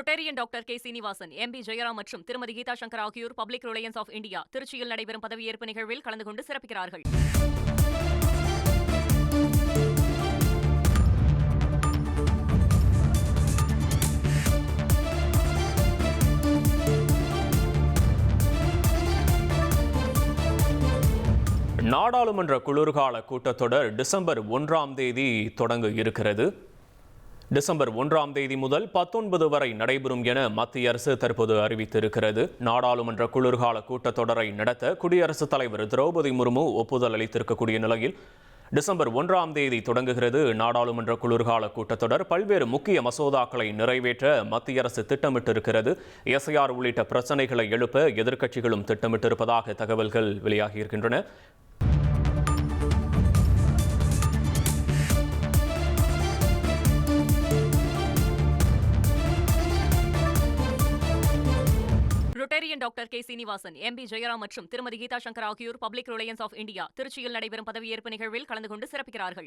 Rotarian doctor K. Srinivasan M. P. Jayaram மற்றும் திருமதி கீதா சங்கர் ஆகியோர் பப்ளிக் ரிலையன்ஸ் ஆஃப் இந்தியா திருச்சியில் நடைபெறும் பதவியேற்பு நிகழ்வில் கலந்து கொண்டு சிறப்பிக்கிறார்கள். நாடாளுமன்ற குளிர்கால கூட்டத்தொடர் டிசம்பர் ஒன்றாம் தேதி தொடங்க இருக்கிறது. டிசம்பர் ஒன்றாம் தேதி முதல் பத்தொன்பது வரை நடைபெறும் என மத்திய அரசு தற்போது அறிவித்திருக்கிறது. நாடாளுமன்ற குளிர்கால கூட்டத்தொடரை நடத்த குடியரசுத் தலைவர் திரௌபதி முர்மு ஒப்புதல் அளித்திருக்கக்கூடிய நிலையில் டிசம்பர் ஒன்றாம் தேதி தொடங்குகிறது. நாடாளுமன்ற குளிர்கால கூட்டத்தொடர் பல்வேறு முக்கிய மசோதாக்களை நிறைவேற்ற மத்திய அரசு திட்டமிட்டிருக்கிறது. எஸ்ஐஆர் உள்ளிட்ட பிரச்சனைகளை எழுப்ப எதிர்க்கட்சிகளும் திட்டமிட்டிருப்பதாக தகவல்கள் வெளியாகியிருக்கின்றன Rotarian doctor K. Srinivasan M. P. Jayaram மற்றும் திருமதி கீதா சங்கர் ஆகியோர் பப்ளிக் ரிலையன்ஸ் ஆஃப் இந்தியா திருச்சியில் நடைபெறும் பதவியேற்பு நிகழ்வில் கலந்து கொண்டு சிறப்பிக்கிறார்கள்.